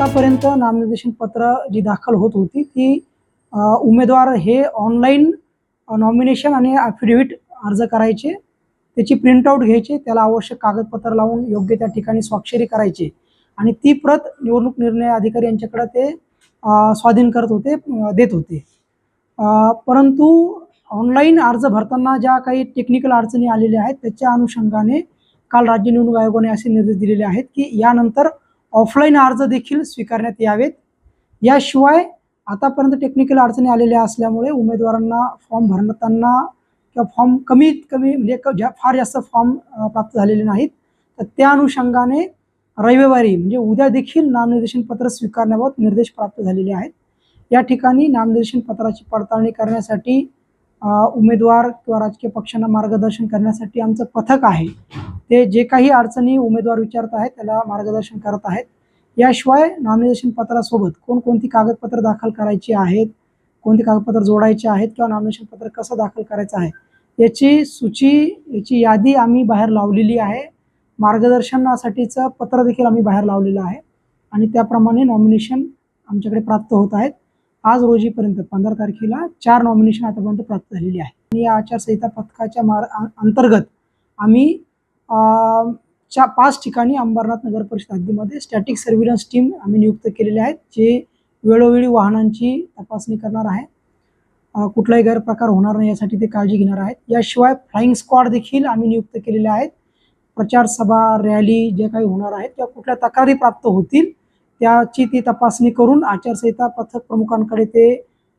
आतापर्यंत नामनिर्देशन पत्र जी दाखल होत होती ती उमेदवार हे ऑनलाईन नॉमिनेशन आणि ॲफिडेव्हिट अर्ज करायचे त्याची प्रिंटआउट घ्यायचे त्याला आवश्यक कागदपत्र लावून योग्य त्या ठिकाणी स्वाक्षरी करायची आणि ती प्रत निवडणूक निर्णय अधिकारी यांच्याकडे ते स्वाधीन करत होते देत होते. परंतु ऑनलाईन अर्ज भरताना ज्या काही टेक्निकल अडचणी आलेल्या आहेत त्याच्या अनुषंगाने काल राज्य निवडणूक आयोगाने असे निर्देश दिलेले आहेत की यानंतर ऑफलाईन अर्ज देखील स्वीकारण्यात यावेत. याशिवाय आतापर्यंत टेक्निकल अडचणी आलेल्या असल्यामुळे उमेदवारांना फॉर्म भरताना किंवा फॉर्म कमीत कमी म्हणजे क- ज्या फार जास्त फॉर्म प्राप्त झालेले नाहीत तर त्या अनुषंगाने रविवारी म्हणजे उद्या देखील नामनिर्देशन पत्र स्वीकारण्याबाबत निर्देश प्राप्त झालेले आहेत. या ठिकाणी नामनिर्देशन पत्राची पडताळणी करण्यासाठी उमेदवार किंवा राजकीय पक्षांना मार्गदर्शन करण्यासाठी आमचं पथक आहे. ते जे काही अडचणी उमेदवार विचारत आहेत त्याला मार्गदर्शन करत आहेत. याशिवाय नॉमिनेशन पत्रासोबत कोणकोणती कागदपत्र दाखल करायची आहेत कोणती कागदपत्र जोडायची आहेत किंवा नॉमिनेशन पत्र कसं दाखल करायचं आहे याची सूची याची यादी आम्ही बाहेर लावलेली आहे. मार्गदर्शनासाठीचं पत्र देखील आम्ही बाहेर लावलेलं आहे आणि त्याप्रमाणे नॉमिनेशन आमच्याकडे प्राप्त होत आहेत. आज रोजीपर्यंत पंधरा तारखेला चार नॉमिनेशन आतापर्यंत प्राप्त झालेली आहे आणि या आचारसंहिता पथकाच्या मार अंतर्गत आम्ही च्या पाच ठिकाणी अंबरनाथ नगर परिषद हद्दीमध्ये स्टॅटिक सर्व्हिलन्स टीम आम्ही नियुक्त केलेले आहेत जे वेळोवेळी वाहनांची तपासणी करणार आहे. कुठलाही गैरप्रकार होणार नाही यासाठी ते काळजी घेणार आहेत. याशिवाय फ्लाईंग स्क्वॉड देखील आम्ही नियुक्त केलेले आहेत. प्रचार सभा रॅली जे काही होणार आहेत किंवा कुठल्या तक्रारी प्राप्त होतील त्याची ती तपासणी करून आचारसंहिता पथक प्रमुखांकडे ते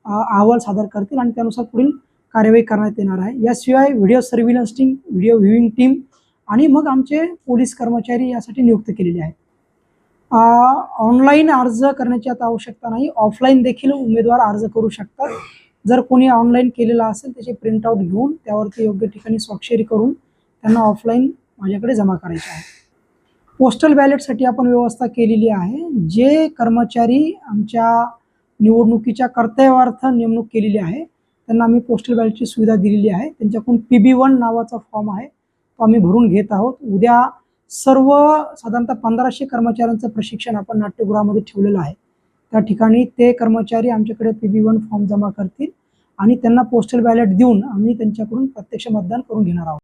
अहवाल सादर करतील आणि त्यानुसार पुढील कार्यवाही करण्यात येणार आहे. याशिवाय video surveillance team video viewing team आणि मग आमचे पोलीस कर्मचारी यासाठी नियुक्त केलेले आहेत. ऑनलाईन अर्ज करण्याची आता आवश्यकता नाही. ऑफलाईन देखील उमेदवार अर्ज करू शकतात. जर कोणी ऑनलाईन केलेला असेल त्याचे प्रिंटआउट घेऊन त्यावरती योग्य ठिकाणी स्वाक्षरी करून त्यांना ऑफलाईन माझ्याकडे जमा करायचे आहे. पोस्टल बॅलेटसाठी आपण व्यवस्था केलेली आहे. जे कर्मचारी आमच्या निवडणुकीच्या कर्तव्यार्थ नेमणूक केलेली आहे त्यांना आम्ही पोस्टल बॅलेटची सुविधा दिलेली आहे. त्यांच्याकडून पी बी वन नावाचा फॉर्म आहे. आम्ही भरून घेत आहोत. उद्या सर्व साधारणतः पंधराशे कर्मचाऱ्यांचं प्रशिक्षण आपण नाट्यगृहामध्ये ठेवलेलं आहे. त्या ठिकाणी ते कर्मचारी आमच्याकडे पी बी वन फॉर्म जमा करतील आणि त्यांना पोस्टल बॅलेट देऊन आम्ही त्यांच्याकडून प्रत्यक्ष मतदान करून घेणार आहोत.